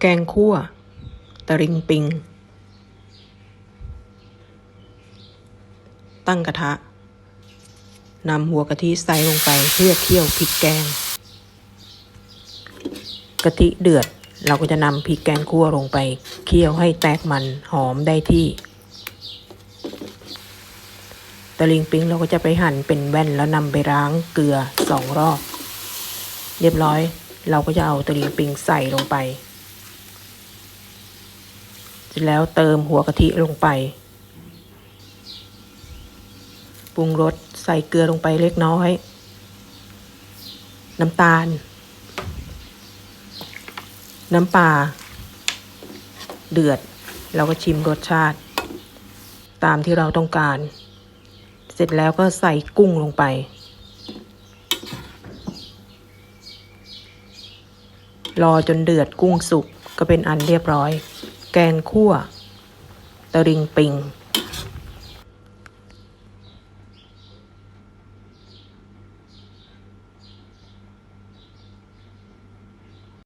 แกงคั่ว ตะริงปิง ตั้งกระทะ นำหัวกะทิใส่ลงไปเพื่อเคี่ยวพริกแกง กะทิเดือดเราก็จะนำพริกแกงคั่วลงไป เคี่ยวให้แตกมันหอมได้ที่ ตะลิงปิงเราก็จะไปหั่นเป็นแว่นแล้วนำไปล้างเกลือสองรอบ เรียบร้อยเราก็จะเอาตะลิงปิงใส่ลงไป ร็จแล้วเติมหัวกะทิลงไปปรุงรสใส่เกลือลงไปเล็กน้อย น้ำตาล น้ำปลาเดือด เราก็ชิมรสชาติ ตามที่เราต้องการ เสร็จแล้วก็ใส่กุ้งลงไป รอจนเดือดกุ้งสุกก็เป็นอันเรียบร้อย แกงคั่วตะริงปิง